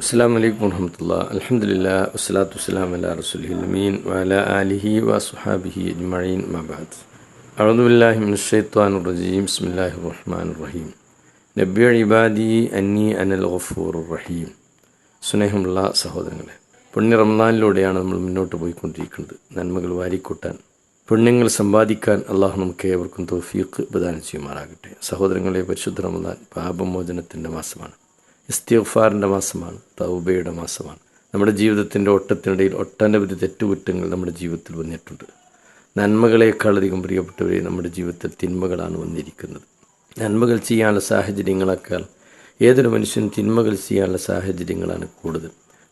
അസ്സാം വലൈക്കും വർഹമത്തുള്ള അലഹമുല്ല വസ്സലാത്തു വസ്സലാം അല റസുലമീൻ വല അലിഹി വസുഹാബിഹി അജ്മീൻ മബാദ് അഴുദുബില്ലാഹിമിൻ ഷെയ്ത്താൻ റജീം ബിസ്മില്ലാഹി റഹ്മാൻ റഹീം നബ്യ ഇബാദി അന്നി അനൽ ഗഫൂർ റഹീം സ്നേഹമുള്ള സഹോദരങ്ങളെ പുണ്യ റംദാനിലൂടെയാണ് നമ്മൾ മുന്നോട്ട് പോയിക്കൊണ്ടിരിക്കുന്നത്. നന്മകൾ വാരിക്കൂട്ടാൻ പുണ്യങ്ങൾ സമ്പാദിക്കാൻ അള്ളാഹു നമുക്ക് ഏവർക്കും തോഫീക്ക് പ്രദാനം ചെയ്യുമാറാകട്ടെ. സഹോദരങ്ങളെ പരിശുദ്ധ റമദാൻ പാപമോചനത്തിന്റെ മാസമാണ്. ഇസ്തിഗ്ഫാറിന്റെ മാസമാണ് തൗബയുടെ മാസമാണ്. നമ്മുടെ ജീവിതത്തിന്റെ ഓട്ടത്തിനിടയിൽ ഒട്ടനവധി തെറ്റുകുറ്റങ്ങൾ നമ്മുടെ ജീവിതത്തിൽ വന്നിട്ടുണ്ട്. നന്മകളേക്കാളധികം പ്രിയപ്പെട്ടവരെ നമ്മുടെ ജീവിതത്തിൽ തിന്മകളാണ് വന്നിരിക്കുന്നത്. നന്മകൾ ചെയ്യാനുള്ള സാഹചര്യങ്ങളെക്കാൾ ഏതൊരു മനുഷ്യനും തിന്മകൾ ചെയ്യാനുള്ള സാഹചര്യങ്ങളാണ് കൂടുതൽ.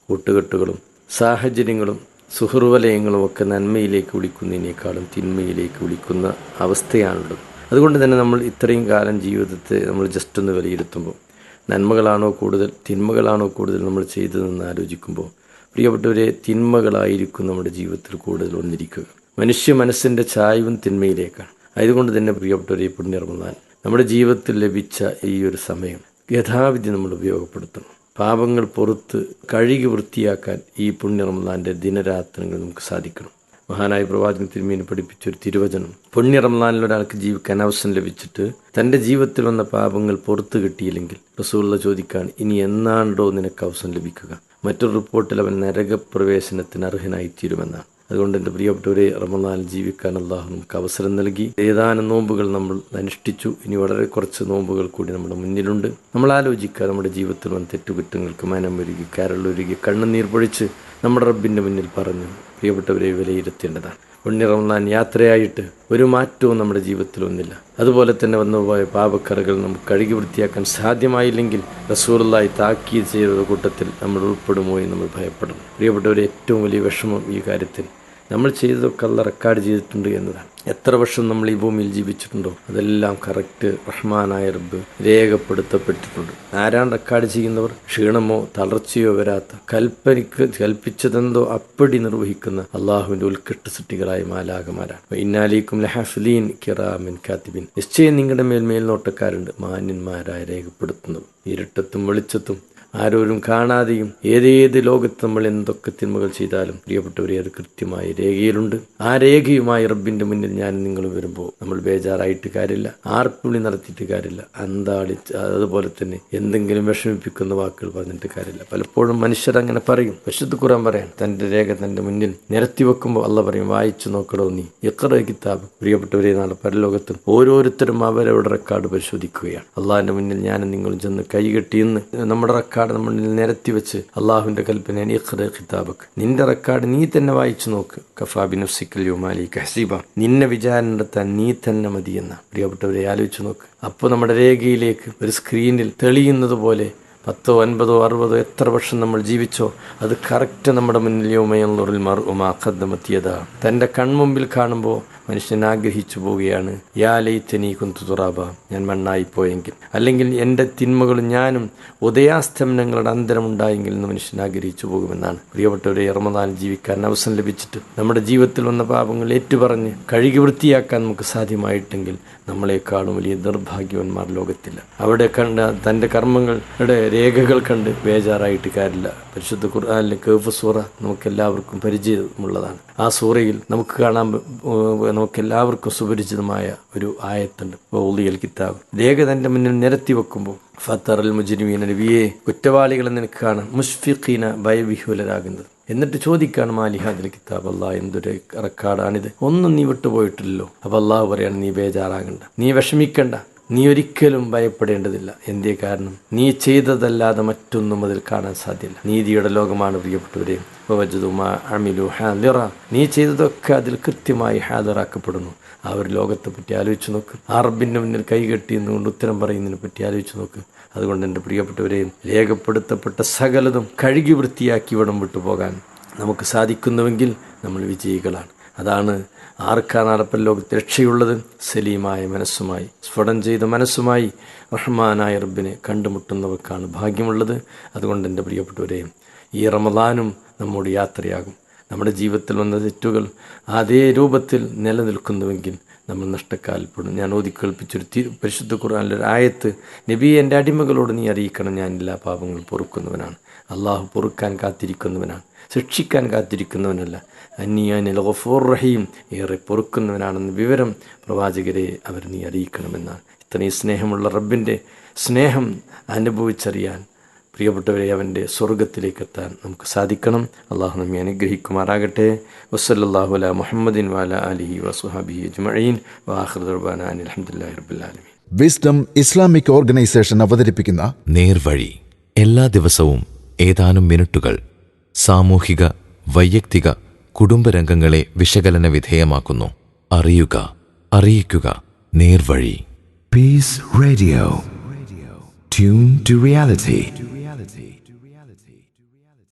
കൂട്ടുകെട്ടുകളും സാഹചര്യങ്ങളും സുഹൃവലയങ്ങളും ഒക്കെ നന്മയിലേക്ക് വിളിക്കുന്നതിനേക്കാളും തിന്മയിലേക്ക് വിളിക്കുന്ന അവസ്ഥയാണുള്ളത്. അതുകൊണ്ട് തന്നെ നമ്മൾ ഇത്രയും കാലം ജീവിതത്തെ നമ്മൾ ജസ്റ്റ് ഒന്ന് വിലയിരുത്തുമ്പോൾ നന്മകളാണോ കൂടുതൽ തിന്മകളാണോ കൂടുതൽ നമ്മൾ ചെയ്തതെന്ന് ആലോചിക്കുമ്പോൾ പ്രിയപ്പെട്ടവരെ തിന്മകളായിരിക്കും നമ്മുടെ ജീവിതത്തിൽ കൂടുതൽ വന്നിരിക്കുക. മനുഷ്യ മനസ്സിന്റെ ചായവും തിന്മയിലേക്കാണ്. അതുകൊണ്ട് തന്നെ പ്രിയപ്പെട്ടവരെ പുണ്യർമ്മാൻ നമ്മുടെ ജീവിതത്തിൽ ലഭിച്ച ഈ ഒരു സമയം യഥാവിധി നമ്മൾ ഉപയോഗപ്പെടുത്തണം. പാപങ്ങൾ പുറത്ത് കഴുകി വൃത്തിയാക്കാൻ ഈ പുണ്യർമ്മാന്റെ ദിനരാത്രങ്ങൾ നമുക്ക് സാധിക്കണം. മഹാനായ പ്രവാചകൻ തിരുമേനി പഠിപ്പിച്ച ഒരു തിരുവചനം. പുണ്യ റംലാനിൽ ഒരാൾക്ക് ജീവിക്കാൻ അവസരം ലഭിച്ചിട്ട് തന്റെ ജീവിതത്തിൽ വന്ന പാപങ്ങൾ പുറത്തു കിട്ടിയില്ലെങ്കിൽ റസൂള്ള ചോദിക്കാൻ ഇനി എന്നാണ്ടോ നിനക്ക് അവസരം ലഭിക്കുക? മറ്റൊരു റിപ്പോർട്ടിൽ അവൻ നരകപ്രവേശനത്തിന് അർഹനായി തീരുമെന്നാണ് അതുകൊണ്ട് എന്റെ പ്രിയപ്പെട്ടവരെ റമദാനിൽ ജീവിക്കാൻ അള്ളാഹു നമുക്ക് അവസരം നൽകി. ഏതാനും നോമ്പുകൾ നമ്മൾ അനുഷ്ഠിച്ചു. ഇനി വളരെ കുറച്ച് നോമ്പുകൾ കൂടി നമ്മുടെ മുന്നിലുണ്ട്. നമ്മൾ ആലോചിക്കുക നമ്മുടെ ജീവിതത്തിൽ വന്ന തെറ്റുകുറ്റങ്ങൾക്ക് മനം ഒരുകി കരളൊരുകി കണ്ണുനീർ പൊഴിച്ച് നമ്മുടെ റബ്ബിന്റെ മുന്നിൽ പറഞ്ഞു പ്രിയപ്പെട്ടവരെ വിലയിരുത്തേണ്ടതാണ്. പുണ്യ യാത്രയായിട്ട് ഒരു മാറ്റവും നമ്മുടെ ജീവിതത്തിൽ ഒന്നില്ല അതുപോലെ തന്നെ വന്നുപോയ പാപക്കറകൾ നമുക്ക് കഴുകി വൃത്തിയാക്കാൻ സാധ്യമായില്ലെങ്കിൽ റസൂറുള്ളായി താക്കീത് ചെയ്ത കൂട്ടത്തിൽ നമ്മൾ ഉൾപ്പെടുമോ എന്ന് നമ്മൾ ഭയപ്പെടുന്നു പ്രിയപ്പെട്ടവർ ഏറ്റവും വലിയ വിഷമം ഈ കാര്യത്തിൽ നമ്മൾ ചെയ്തതൊക്കെ അല്ല റെക്കോർഡ് ചെയ്തിട്ടുണ്ട് എന്നതാണ്. എത്ര വർഷം നമ്മൾ ഈ ഭൂമിയിൽ ജീവിച്ചിട്ടുണ്ടോ? അതെല്ലാം കറക്റ്റ് റഹ്മാനായ റബ്ബ് രേഖപ്പെടുത്തപ്പെട്ടിട്ടുണ്ട്. ആരാണ് റെക്കോർഡ് ചെയ്യുന്നവർ? ക്ഷീണമോ തളർച്ചയോ വരാത്ത കൽപ്പനിക്ക് കൽപ്പിച്ചതെന്തോ അപ്പടി നിർവഹിക്കുന്ന അള്ളാഹുവിന്റെ ഉത്കൃഷ്ട സൃഷ്ടികളായ മാലാകമാരാണ് ഇന്നാലിക്കും ലഹാഫിലീൻ കിറാമിൻ കാത്തിബിൻ. നിശ്ചയം നിങ്ങളുടെ മേൽ മേൽനോട്ടക്കാരുണ്ട് മാന്യന്മാരായ രേഖപ്പെടുത്തുന്നത് ഇരുട്ടത്തും വെളിച്ചത്തും ആരോരും കാണാതെയും ഏതേത് ലോകത്ത് നമ്മൾ എന്തൊക്കെ തിന്മകൾ ചെയ്താലും പ്രിയപ്പെട്ടവരെ അത് കൃത്യമായി രേഖയിലുണ്ട്. ആ രേഖയുമായി റബ്ബിന്റെ മുന്നിൽ ഞാൻ നിങ്ങൾ വരുമ്പോൾ നമ്മൾ ബേജാറായിട്ട് കാര്യമില്ല. ആർപ്പുളി നടത്തിയിട്ട് കാര്യമില്ല. അന്താളി അതുപോലെ തന്നെ എന്തെങ്കിലും വിഷമിപ്പിക്കുന്ന വാക്കുകൾ പറഞ്ഞിട്ട് കാര്യമില്ല. പലപ്പോഴും മനുഷ്യർ അങ്ങനെ പറയും. വിശുദ്ധ കുറാൻ പറയാൻ തന്റെ രേഖ തന്റെ മുന്നിൽ നിരത്തി വെക്കുമ്പോൾ അല്ല പറയും വായിച്ചു നോക്കണോ നീ. എത്ര കിതാബ്. പ്രിയപ്പെട്ടവരെ നാളെ പരലോകത്തും ഓരോരുത്തരും അവരവരുടെ റെക്കോർഡ് പരിശോധിക്കുകയാണ്. അള്ളാഹിന്റെ മുന്നിൽ ഞാനും നിങ്ങളും ചെന്ന് കൈകെട്ടിയെന്ന് നമ്മുടെ റെക്കോർഡ് നമ്മുടെ നിരത്തി വെച്ച് അള്ളാഹുവിന്റെ കൽപ്പന കിതാബക്ക് നിന്റെ റെക്കോർഡ് നീ തന്നെ വായിച്ചു നോക്ക്. കഫാബി നഫ്സിക്കൽ യുമാലി ഹസീബ. നിന്നെ വിചാരണ നടത്താൻ നീ തന്നെ മതിയെന്ന. പ്രിയപ്പെട്ടവരെ ആലോചിച്ചു നോക്ക്. അപ്പോൾ നമ്മുടെ രേഖയിലേക്ക് ഒരു സ്ക്രീനിൽ തെളിയുന്നത് പോലെ പത്തോ അൻപതോ അറുപതോ എത്ര വർഷം നമ്മൾ ജീവിച്ചോ അത് കറക്റ്റ് നമ്മുടെ മുന്നിൽ യോമയുള്ളറിൽ മറുമാക്കദ്ദമെത്തിയതാ തന്റെ കൺമുമ്പിൽ കാണുമ്പോൾ മനുഷ്യൻ ആഗ്രഹിച്ചു പോവുകയാണ് യാ കുന്തു തുറാബ ഞാൻ മണ്ണായി പോയെങ്കിൽ അല്ലെങ്കിൽ എന്റെ തിന്മകളും ഞാനും ഉദയാസ്തമനങ്ങളുടെ അന്തരമുണ്ടായെങ്കിൽ എന്ന് മനുഷ്യൻ ആഗ്രഹിച്ചു പോകുമെന്നാണ്. പ്രിയപ്പെട്ടവരെ ഇറമദാൻ ജീവിക്കാൻ അവസരം ലഭിച്ചിട്ട് നമ്മുടെ ജീവിതത്തിൽ വന്ന പാപങ്ങൾ ഏറ്റുപറഞ്ഞ് കഴുകി വൃത്തിയാക്കാൻ നമുക്ക് സാധ്യമായിട്ടെങ്കിൽ നമ്മളെക്കാളും വലിയ നിർഭാഗ്യവന്മാർ ലോകത്തില്ല. അവിടെ കണ്ട തന്റെ കർമ്മങ്ങളുടെ രേഖകൾ കണ്ട് ബേജാറായിട്ട് കാര്യമില്ല. പരിശുദ്ധ ഖുർആാനിലെ കേഫ് സൂറ നമുക്കെല്ലാവർക്കും പരിചയമുള്ളതാണ്. ആ സൂറയിൽ നമുക്ക് കാണാൻ നമുക്കെല്ലാവർക്കും സുപരിചിതമായ ഒരു ആയത്തുണ്ട്. ബൗലിയൽ കിതാബ്. രേഖ തന്റെ മുന്നിൽ നിരത്തി വെക്കുമ്പോൾ ഫത്തറൽ മുജരിമീന നബിയെ കുറ്റവാളികളെ നിനക്ക് കാണാൻ മുഷ്ഫിഖീന ഭയവിഹുലരാകുന്നത് എന്നിട്ട് ചോദിക്കാണ് മാലിഹാദിൽ കിതാബ് അല്ലാ എന്തൊരു റെക്കാർഡാണിത്? ഒന്നും നീ വിട്ടുപോയിട്ടില്ലല്ലോ. അപ്പൊ അള്ളാഹു പറയാണ് നീ ബേജാറാകണ്ട. നീ വിഷമിക്കണ്ട. നീ ഒരിക്കലും ഭയപ്പെടേണ്ടതില്ല. എന്തേ കാരണം? നീ ചെയ്തതല്ലാതെ മറ്റൊന്നും അതിൽ കാണാൻ സാധ്യമല്ല നീതിയുടെ ലോകമാണ് പ്രിയപ്പെട്ടവരെ. നീ ചെയ്തതൊക്കെ അതിൽ കൃത്യമായി ഹാദിറാക്കപ്പെടുന്നു. ആ ഒരു ലോകത്തെ പറ്റി ആലോചിച്ച് നോക്ക്. അറബിന്റെ മുന്നിൽ കൈകെട്ടി എന്നുകൊണ്ട് ഉത്തരം പറയുന്നതിനെ പറ്റി ആലോചിച്ച് നോക്ക്. അതുകൊണ്ട് എന്റെ പ്രിയപ്പെട്ടവരെയും രേഖപ്പെടുത്തപ്പെട്ട സകലതും കഴുകി വൃത്തിയാക്കി ഇവിടം വിട്ടുപോകാൻ നമുക്ക് സാധിക്കുന്നുവെങ്കിൽ നമ്മൾ വിജയികളാണ്. അതാണ് ആർക്കാണ് അറപ്പൻ ലോകത്ത് രക്ഷയുള്ളത്? സലീമായ മനസ്സുമായി. സ്ഫുടം ചെയ്ത മനസ്സുമായി റഹ്മാനായ റബ്ബിനെ കണ്ടുമുട്ടുന്നവർക്കാണ് ഭാഗ്യമുള്ളത്. അതുകൊണ്ട് എന്റെ പ്രിയപ്പെട്ടവരെയും ഈ റമദാനും നമ്മുടെ യാത്രയാകും. നമ്മുടെ ജീവിതത്തിൽ വന്ന തെറ്റുകൾ അതേ രൂപത്തിൽ നിലനിൽക്കുന്നുവെങ്കിൽ നമ്മൾ നഷ്ടക്കാൽപ്പെടും. ഞാൻ ഓതിക്കേൽപ്പിച്ചൊരു തി പരിശുദ്ധ ഖുർആാനിലൊരു ആയത്ത് നബി എന്റെ അടിമകളോട് നീ അറിയിക്കണം ഞാൻ എല്ലാ പാപങ്ങളും പൊറുക്കുന്നവനാണ്. അള്ളാഹു പൊറുക്കാൻ കാത്തിരിക്കുന്നവനാണ് ശിക്ഷിക്കാൻ കാത്തിരിക്കുന്നവനല്ല. അന്യാനിൽ ഗഫൂർ റഹീം ഏറെ പൊറുക്കുന്നവനാണെന്ന വിവരം പ്രവാചകരെ അവർ നീ അറിയിക്കണമെന്നാണ്. ഇത്രയും സ്നേഹമുള്ള റബ്ബിന്റെ സ്നേഹം അനുഭവിച്ചറിയാൻ പ്രിയപ്പെട്ടവരെ അവന്റെ സ്വർഗത്തിലേക്ക് എത്താൻ നമുക്ക് സാധിക്കണം. അള്ളാഹു നമ്മെ അനുഗ്രഹിക്കുമാറാകട്ടെ. വസ്സല്ലാഹു അല മുഹമ്മദിൻ വാല അലിഹി വസുഹാബി അജ്മഴീൻ വാഹൃദുർബാന അലഹമുല്ലാ വിസ്ഡം ഇസ്ലാമിക് ഓർഗനൈസേഷൻ അവതരിപ്പിക്കുന്ന നേർവഴി എല്ലാ ദിവസവും ഏതാനും മിനിറ്റുകൾ സാമൂഹിക വൈയക്തിക കുടുംബരംഗങ്ങളെ വിശകലന വിധേയമാക്കുന്നു. അറിയുക അറിയിക്കുക നേർവഴി. Peace radio tune to reality.